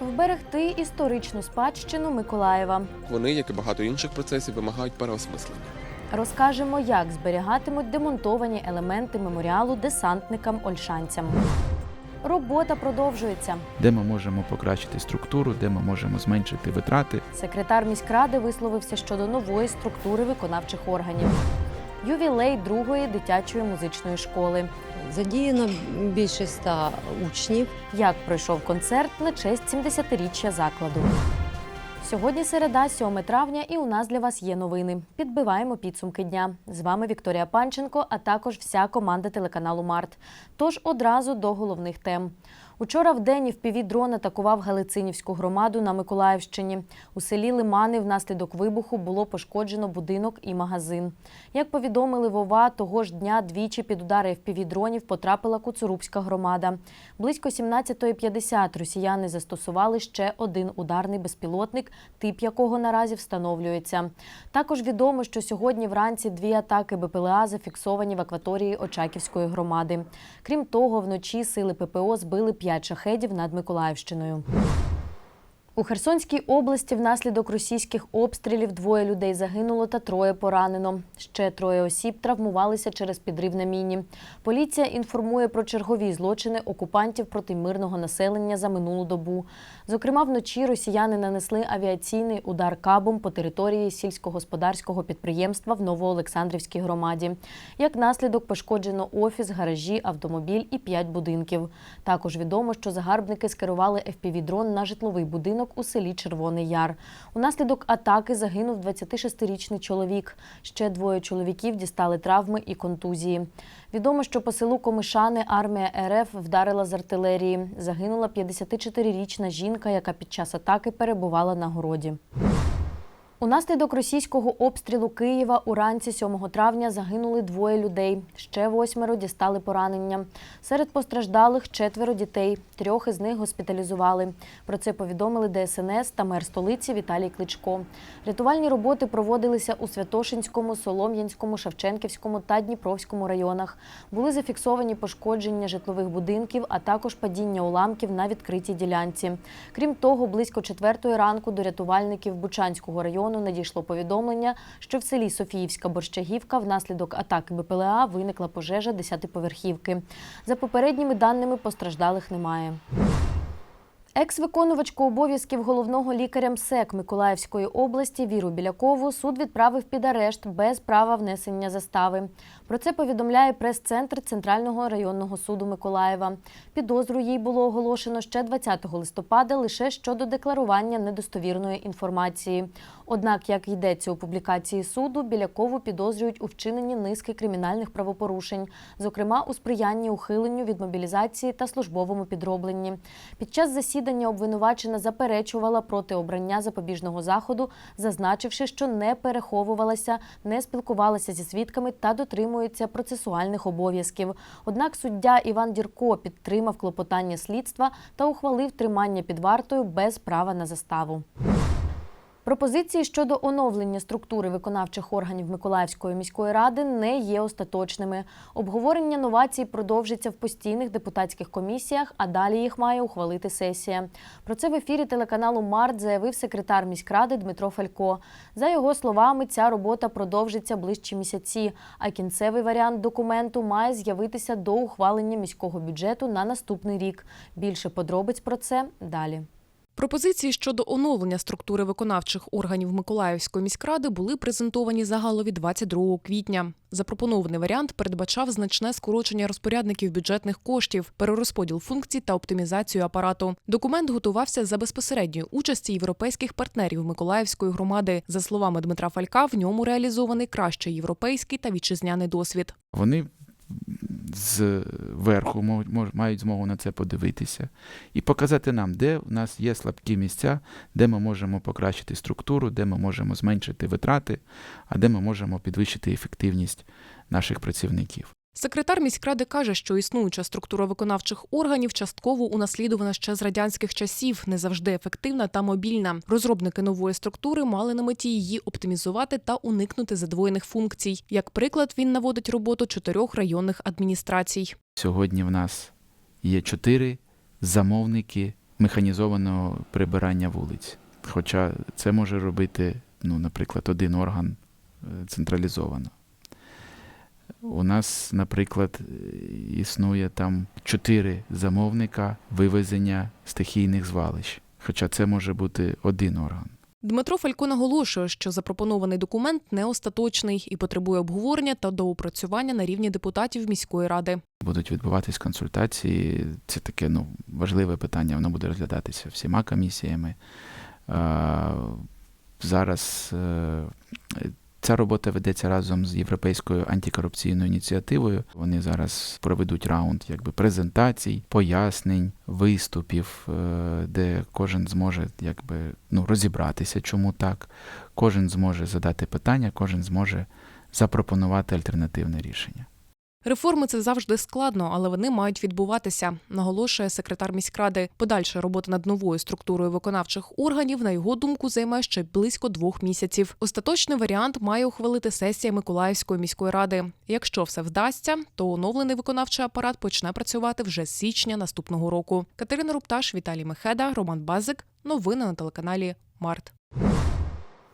Вберегти історичну спадщину Миколаєва. Вони, як і багато інших процесів, вимагають переосмислення. Розкажемо, як зберігатимуть демонтовані елементи меморіалу десантникам-ольшанцям. Робота продовжується. де ми можемо покращити структуру, де ми можемо зменшити витрати. Секретар міськради висловився щодо нової структури виконавчих органів. Ювілей другої дитячої музичної школи. Задіяно більше ста учнів. Як пройшов концерт на честь 70-річчя закладу. Сьогодні середа, 7 травня, і у нас для вас є новини. Підбиваємо підсумки дня. З вами Вікторія Панченко, а також вся команда телеканалу Март. Тож одразу до головних тем. Учора в день дрон атакував Галицинівську громаду на Миколаївщині. У селі Лимани внаслідок вибуху було пошкоджено будинок і магазин. Як повідомили Вова, того ж дня двічі під удари FPV-дронів потрапила Куцурубська громада. Близько 17.50 росіяни застосували ще один ударний безпілотник, тип якого наразі встановлюється. Також відомо, що сьогодні вранці дві атаки БПЛА зафіксовані в акваторії Очаківської громади. Крім того, вночі сили ППО збили п'ять шахедів над Миколаївщиною. У Херсонській області внаслідок російських обстрілів двоє людей загинуло та троє поранено. Ще троє осіб травмувалися через підрив на міні. Поліція інформує про чергові злочини окупантів проти мирного населення за минулу добу. Зокрема, вночі росіяни нанесли авіаційний удар кабом по території сільськогосподарського підприємства в Новоолександрівській громаді. Як наслідок пошкоджено офіс, гаражі, автомобіль і п'ять будинків. Також відомо, що загарбники скерували FPV-дрон на житловий будинок у селі Червоний Яр. Унаслідок атаки загинув 26-річний чоловік. Ще двоє чоловіків дістали травми і контузії. Відомо, що по селу Комишани армія РФ вдарила з артилерії. Загинула 54-річна жінка, яка під час атаки перебувала на городі. Унаслідок російського обстрілу Києва уранці 7 травня загинули двоє людей. Ще восьмеро дістали поранення. Серед постраждалих четверо дітей. Трьох із них госпіталізували. Про це повідомили ДСНС та мер столиці Віталій Кличко. Рятувальні роботи проводилися у Святошинському, Солом'янському, Шевченківському та Дніпровському районах. Були зафіксовані пошкодження житлових будинків, а також падіння уламків на відкритій ділянці. Крім того, близько четвертої ранку до рятувальників Бучанського району надійшло повідомлення, що в селі Софіївська Борщагівка внаслідок атаки БПЛА виникла пожежа десятиповерхівки. За попередніми даними постраждалих немає. Екс-виконувачку обов'язків головного лікаря МСЕК Миколаївської області Віру Білякову суд відправив під арешт без права внесення застави. Про це повідомляє прес-центр Центрального районного суду Миколаєва. Підозру їй було оголошено ще 20 листопада лише щодо декларування недостовірної інформації. Однак, як йдеться у публікації суду, Білякову підозрюють у вчиненні низки кримінальних правопорушень, зокрема у сприянні ухиленню від мобілізації та службовому підробленні. Під час засідання обвинувачена заперечувала проти обрання запобіжного заходу, зазначивши, що не переховувалася, не спілкувалася зі свідками та дотримується процесуальних обов'язків. Однак суддя Іван Дірко підтримав клопотання слідства та ухвалив тримання під вартою без права на заставу. Пропозиції щодо оновлення структури виконавчих органів Миколаївської міської ради не є остаточними. Обговорення новацій продовжиться в постійних депутатських комісіях, а далі їх має ухвалити сесія. Про це в ефірі телеканалу Март заявив секретар міськради Дмитро Фалько. За його словами, ця робота продовжиться ближчі місяці, а кінцевий варіант документу має з'явитися до ухвалення міського бюджету на наступний рік. Більше подробиць про це далі. Пропозиції щодо оновлення структури виконавчих органів Миколаївської міськради були презентовані загалові 22 квітня. Запропонований варіант передбачав значне скорочення розпорядників бюджетних коштів, перерозподіл функцій та оптимізацію апарату. Документ готувався за безпосередньої участі європейських партнерів Миколаївської громади. За словами Дмитра Фалька, в ньому реалізований кращий європейський та вітчизняний досвід. Вони зверху мають змогу на це подивитися і показати нам, де в нас є слабкі місця, де ми можемо покращити структуру, де ми можемо зменшити витрати, а де ми можемо підвищити ефективність наших працівників. Секретар міськради каже, що існуюча структура виконавчих органів частково унаслідувана ще з радянських часів, не завжди ефективна та мобільна. Розробники нової структури мали на меті її оптимізувати та уникнути задвоєних функцій. Як приклад, він наводить роботу чотирьох районних адміністрацій. Сьогодні в нас є чотири замовники механізованого прибирання вулиць. Хоча це може робити, ну, наприклад, один орган е, централізовано. У нас, наприклад, існує там чотири замовника вивезення стихійних звалищ. Хоча це може бути один орган. Дмитро Фалько наголошує, що запропонований документ не остаточний і потребує обговорення та доопрацювання на рівні депутатів міської ради. Будуть відбуватись консультації. Це таке ну, важливе питання, воно буде розглядатися всіма комісіями. Зараз е, ця робота ведеться разом з Європейською антикорупційною ініціативою. Вони зараз проведуть раунд якби, презентацій, пояснень, виступів, е, де кожен зможе якби, ну, розібратися, чому так. Кожен зможе задати питання, кожен зможе запропонувати альтернативне рішення. Реформи це завжди складно, але вони мають відбуватися, наголошує секретар міськради. Подальша робота над новою структурою виконавчих органів, на його думку, займе ще близько двох місяців. Остаточний варіант має ухвалити сесія Миколаївської міської ради. Якщо все вдасться, то оновлений виконавчий апарат почне працювати вже з січня наступного року. Катерина Рупташ, Віталій Мехеда, Роман Базик. Новини на телеканалі Март.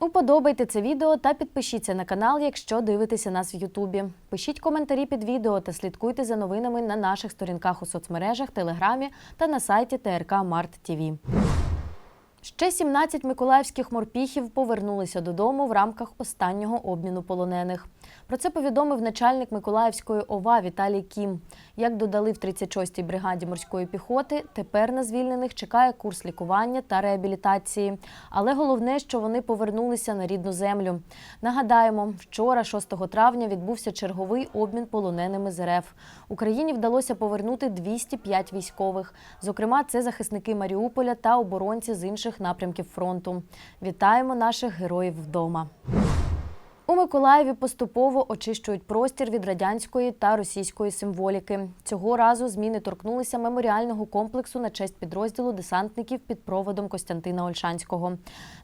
Уподобайте це відео та підпишіться на канал, якщо дивитеся нас в Ютубі. Пишіть коментарі під відео та слідкуйте за новинами на наших сторінках у соцмережах, телеграмі та на сайті ТРК Март ТВ. Ще 17 миколаївських морпіхів повернулися додому в рамках останнього обміну полонених. Про це повідомив начальник Миколаївської ОВА Віталій Кім. Як додали в 36-й бригаді морської піхоти, тепер на звільнених чекає курс лікування та реабілітації. Але головне, що вони повернулися на рідну землю. Нагадаємо, вчора, 6 травня, відбувся черговий обмін полоненими з РФ. Україні вдалося повернути 205 військових. Зокрема, це захисники Маріуполя та оборонці з інших напрямків фронту. Вітаємо наших героїв вдома. У Миколаєві поступово очищують простір від радянської та російської символіки. Цього разу зміни торкнулися меморіального комплексу на честь підрозділу десантників під проводом Костянтина Ольшанського.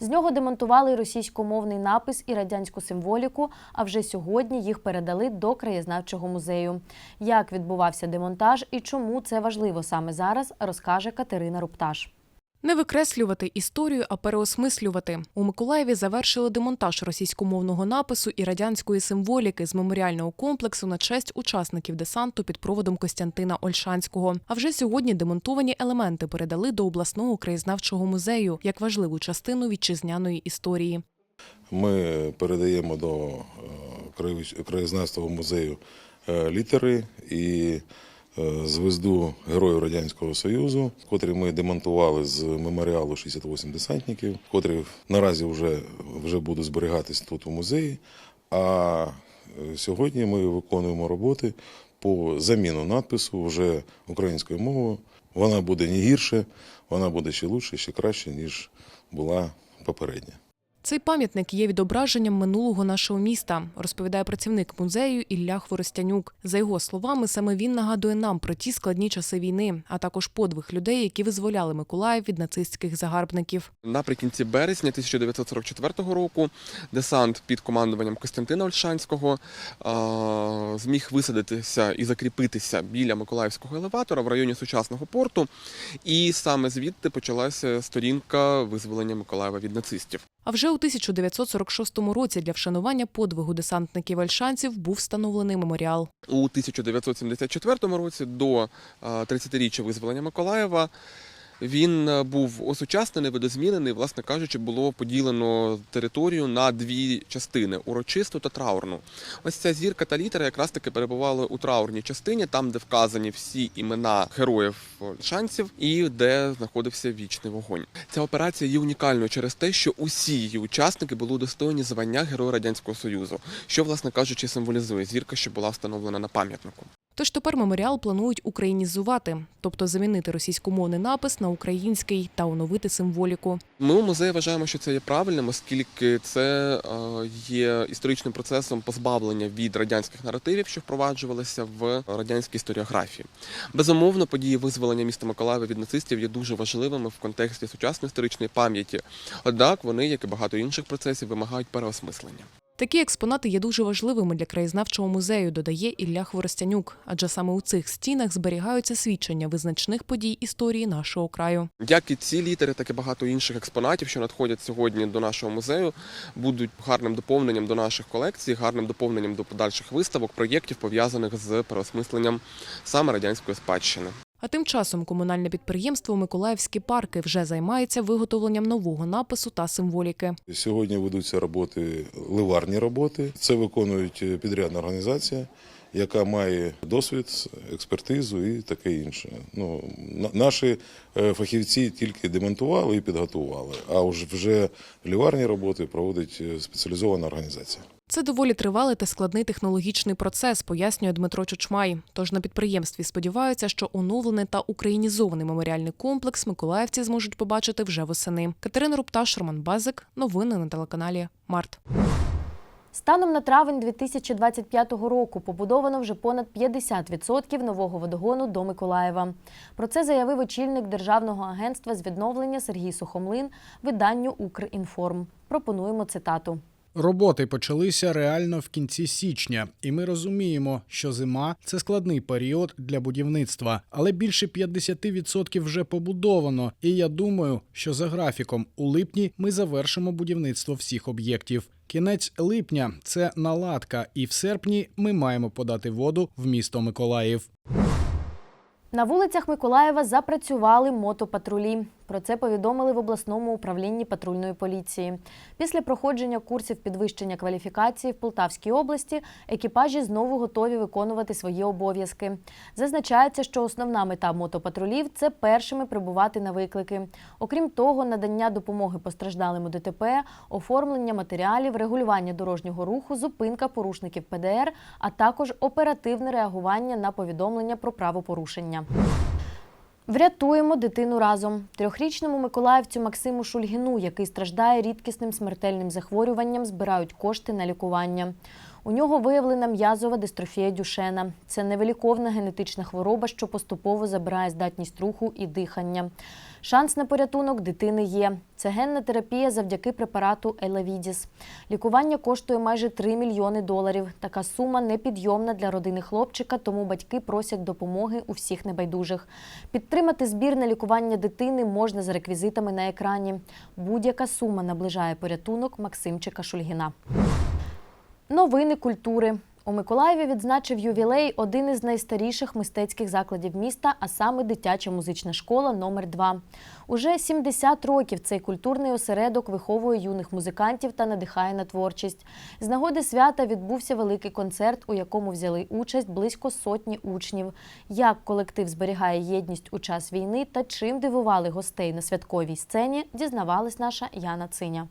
З нього демонтували російськомовний напис і радянську символіку. А вже сьогодні їх передали до краєзнавчого музею. Як відбувався демонтаж і чому це важливо саме зараз, розкаже Катерина Рупташ. Не викреслювати історію, а переосмислювати. У Миколаєві завершили демонтаж російськомовного напису і радянської символіки з меморіального комплексу на честь учасників десанту під проводом Костянтина Ольшанського. А вже сьогодні демонтовані елементи передали до обласного краєзнавчого музею як важливу частину вітчизняної історії. Ми передаємо до е, краєзнавства музею е, літери і звезду Героїв Радянського Союзу, котрі ми демонтували з меморіалу 68 десантників, котрі наразі вже, вже будуть зберігатись тут у музеї. А е, сьогодні ми виконуємо роботи по заміну надпису вже українською мовою. Вона буде не гірше, вона буде ще лучше, ще краще, ніж була попередня. Цей пам'ятник є відображенням минулого нашого міста, розповідає працівник музею Ілля Хворостянюк. За його словами, саме він нагадує нам про ті складні часи війни, а також подвиг людей, які визволяли Миколаїв від нацистських загарбників. Наприкінці березня 1944 року десант під командуванням Костянтина Ольшанського зміг висадитися і закріпитися біля Миколаївського елеватора в районі сучасного порту. І саме звідти почалася сторінка визволення Миколаєва від нацистів. А вже у 1946 році для вшанування подвигу десантників альшанців був встановлений меморіал. У 1974 році до а, 30-річчя визволення Миколаєва він е, був осучаснений, видозмінений. Власне кажучи, було поділено територію на дві частини урочисту та траурну. Ось ця зірка та літера якраз таки перебували у траурній частині, там, де вказані всі імена героїв шансів і де знаходився вічний вогонь. Ця операція є унікальною через те, що усі її учасники були удостоєні звання Героя Радянського Союзу, що, власне кажучи, символізує зірка, що була встановлена на пам'ятнику. Тож тепер меморіал планують українізувати, тобто замінити російськомовний напис на український та оновити символіку. Ми у музеї вважаємо, що це є правильним, оскільки це е, є історичним процесом позбавлення від радянських наративів, що впроваджувалися в радянській історіографії. Безумовно, події визволення міста Миколаєва від нацистів є дуже важливими в контексті сучасної історичної пам'яті. Однак вони, як і багато інших процесів, вимагають переосмислення. Такі експонати є дуже важливими для краєзнавчого музею, додає Ілля Хворостянюк, адже саме у цих стінах зберігаються свідчення визначних подій історії нашого краю. Як і ці літери, так і багато інших експонатів, що надходять сьогодні до нашого музею, будуть гарним доповненням до наших колекцій, гарним доповненням до подальших виставок, проєктів пов'язаних з переосмисленням саме радянської спадщини. А тим часом комунальне підприємство Миколаївські парки вже займається виготовленням нового напису та символіки. Сьогодні ведуться роботи, ливарні роботи. Це виконують е, підрядна організація, яка має досвід, експертизу і таке інше. Ну, на- наші е, фахівці тільки демонтували і підготували, а вже ліварні роботи проводить е, спеціалізована організація. Це доволі тривалий та складний технологічний процес, пояснює Дмитро Чучмай. Тож на підприємстві сподіваються, що оновлений та українізований меморіальний комплекс миколаївці зможуть побачити вже восени. Катерина Рупташ, Роман Базик. Новини на телеканалі Март. Станом на травень 2025 року побудовано вже понад 50% нового водогону до Миколаєва. Про це заявив очільник Державного агентства з відновлення Сергій Сухомлин виданню Укрінформ. Пропонуємо цитату. Роботи почалися реально в кінці січня, і ми розуміємо, що зима це складний період для будівництва, але більше 50% вже побудовано. І я думаю, що за графіком у липні ми завершимо будівництво всіх об'єктів. Кінець липня це наладка, і в серпні ми маємо подати воду в місто Миколаїв. На вулицях Миколаєва запрацювали мотопатрулі. Про це повідомили в обласному управлінні патрульної поліції. Після проходження курсів підвищення кваліфікації в Полтавській області екіпажі знову готові виконувати свої обов'язки. Зазначається, що основна мета мотопатрулів це першими прибувати на виклики. Окрім того, надання допомоги постраждалим у ДТП, оформлення матеріалів, регулювання дорожнього руху, зупинка порушників ПДР, а також оперативне реагування на повідомлення про правопорушення. Врятуємо дитину разом. Трьохрічному миколаївцю Максиму Шульгіну, який страждає рідкісним смертельним захворюванням, збирають кошти на лікування. У нього виявлена м'язова дистрофія Дюшена. Це невиліковна генетична хвороба, що поступово забирає здатність руху і дихання. Шанс на порятунок дитини є. Це генна терапія завдяки препарату Елавідіс. Лікування коштує майже 3 мільйони доларів. Така сума непідйомна для родини хлопчика, тому батьки просять допомоги у всіх небайдужих. Підтримати збір на лікування дитини можна за реквізитами на екрані. Будь-яка сума наближає порятунок Максимчика Шульгіна. Новини культури. У Миколаєві відзначив ювілей один із найстаріших мистецьких закладів міста, а саме дитяча музична школа номер 2 Уже 70 років цей культурний осередок виховує юних музикантів та надихає на творчість. З нагоди свята відбувся великий концерт, у якому взяли участь близько сотні учнів. Як колектив зберігає єдність у час війни та чим дивували гостей на святковій сцені, дізнавалась наша Яна Циня.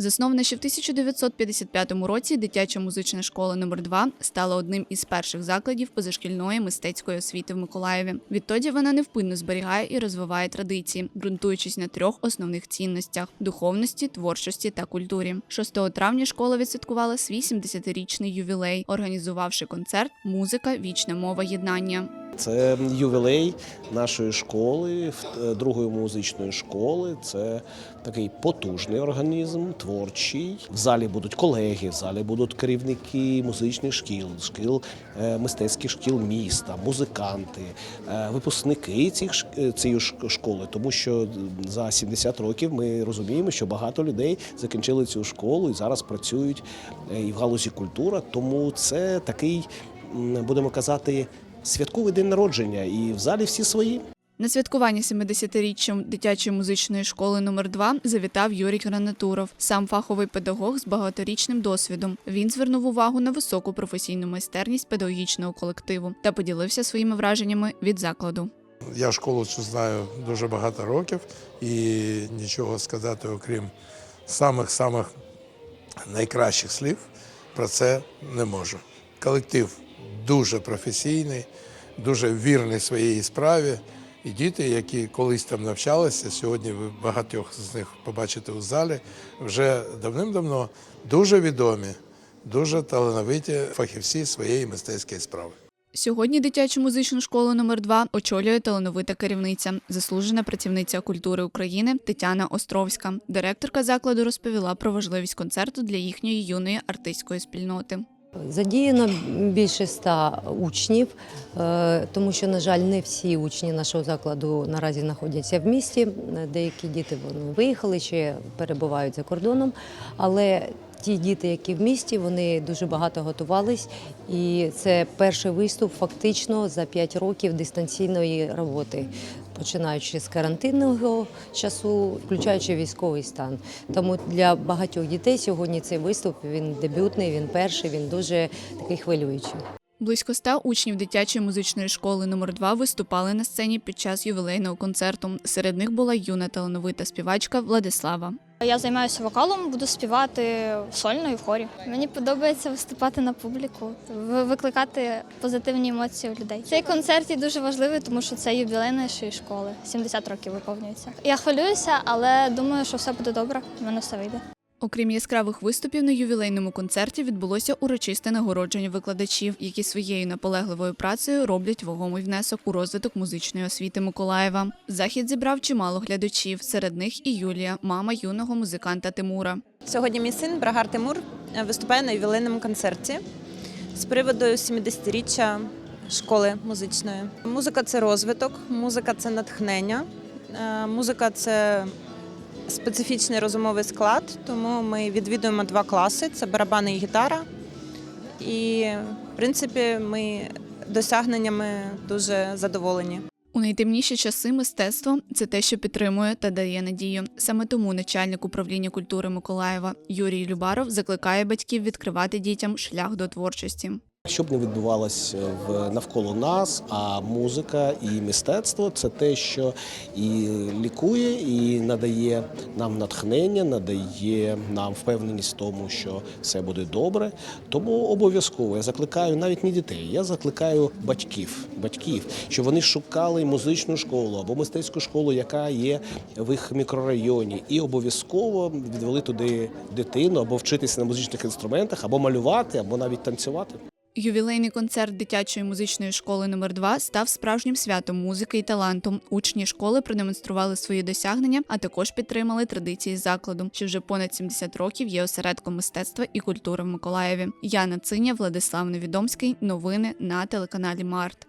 Заснована ще в 1955 році дитяча музична школа номер 2 стала одним із перших закладів позашкільної мистецької освіти в Миколаєві. Відтоді вона невпинно зберігає і розвиває традиції, ґрунтуючись на трьох основних цінностях: духовності, творчості та культурі. 6 травня школа відсвяткувала свій 70-річний ювілей, організувавши концерт Музика, вічна мова єднання. Це ювілей нашої школи, другої музичної школи. Це такий потужний організм, творчий. В залі будуть колеги, в залі будуть керівники музичних шкіл, шкіл е, мистецьких шкіл міста, музиканти, е, випускники цих е, цієї школи. Тому що за 70 років ми розуміємо, що багато людей закінчили цю школу і зараз працюють е, і в галузі культура. Тому це такий, будемо казати, святковий день народження, і в залі всі свої. На святкування 70-річчям дитячої музичної школи номер 2 завітав Юрій Гранатуров, сам фаховий педагог з багаторічним досвідом. Він звернув увагу на високу професійну майстерність педагогічного колективу та поділився своїми враженнями від закладу. Я школу цю знаю дуже багато років і нічого сказати, окрім самих-самих найкращих слів, про це не можу. Колектив дуже професійний, дуже вірний своїй справі. І діти, які колись там навчалися, сьогодні ви багатьох з них побачите у залі, вже давним-давно дуже відомі, дуже талановиті фахівці своєї мистецької справи. Сьогодні дитячу музичну школу номер 2 очолює талановита керівниця, заслужена працівниця культури України Тетяна Островська. Директорка закладу розповіла про важливість концерту для їхньої юної артистської спільноти. Задіяно більше ста учнів, е, тому що, на жаль, не всі учні нашого закладу наразі знаходяться в місті. Деякі діти вони виїхали чи перебувають за кордоном. Але ті діти, які в місті, вони дуже багато готувались. І це перший виступ фактично за 5 років дистанційної роботи, починаючи з карантинного часу, включаючи військовий стан. Тому для багатьох дітей сьогодні цей виступ він дебютний, він перший, він дуже такий хвилюючий. Близько ста учнів дитячої музичної школи номер 2 виступали на сцені під час ювілейного концерту. Серед них була юна талановита співачка Владислава. Я займаюся вокалом, буду співати сольно і в хорі. Мені подобається виступати на публіку, викликати позитивні емоції у людей. Цей концерт є дуже важливий, тому що це ювілей нашої школи. 70 років виповнюється. Я хвилююся, але думаю, що все буде добре. У мене все вийде. Окрім яскравих виступів на ювілейному концерті відбулося урочисте нагородження викладачів, які своєю наполегливою працею роблять вагомий внесок у розвиток музичної освіти Миколаєва. Захід зібрав чимало глядачів. Серед них і Юлія, мама юного музиканта Тимура. Сьогодні мій син Брагар Тимур е, виступає на ювілейному концерті з приводу 70-річчя школи музичної. Музика це розвиток, музика це натхнення, е, музика це специфічний розумовий склад, тому ми відвідуємо два класи: це барабани і гітара. І, в принципі, ми досягненнями дуже задоволені. У найтемніші часи мистецтво це те, що підтримує та дає надію. Саме тому начальник управління культури Миколаєва Юрій Любаров закликає батьків відкривати дітям шлях до творчості. Щоб не відбувалось в навколо нас, а музика і мистецтво це те, що і лікує, і надає нам натхнення, надає нам впевненість в тому, що все буде добре. Тому обов'язково я закликаю навіть не дітей, я закликаю батьків, батьків, щоб вони шукали музичну школу або мистецьку школу, яка є в їх мікрорайоні, і обов'язково відвели туди дитину або вчитися на музичних інструментах, або малювати, або навіть танцювати. Ювілейний концерт дитячої музичної школи номер 2 став справжнім святом музики і таланту. Учні школи продемонстрували свої досягнення, а також підтримали традиції закладу, що вже понад 70 років є осередком мистецтва і культури в Миколаєві. Яна Циня, Владислав Невідомський. Новини на телеканалі Март.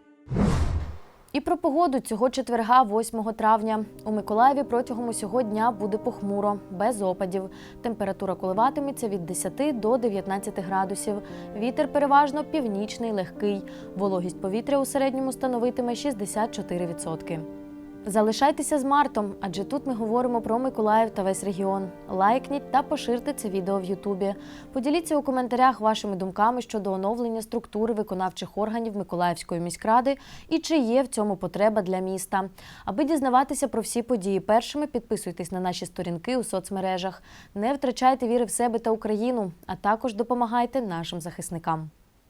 І про погоду цього четверга, 8 травня. У Миколаєві протягом усього дня буде похмуро, без опадів. Температура коливатиметься від 10 до 19 градусів. Вітер переважно північний, легкий. Вологість повітря у середньому становитиме 64%. Залишайтеся з Мартом, адже тут ми говоримо про Миколаїв та весь регіон. Лайкніть та поширте це відео в Ютубі. Поділіться у коментарях вашими думками щодо оновлення структури виконавчих органів Миколаївської міськради і чи є в цьому потреба для міста. Аби дізнаватися про всі події першими, підписуйтесь на наші сторінки у соцмережах. Не втрачайте віри в себе та Україну, а також допомагайте нашим захисникам.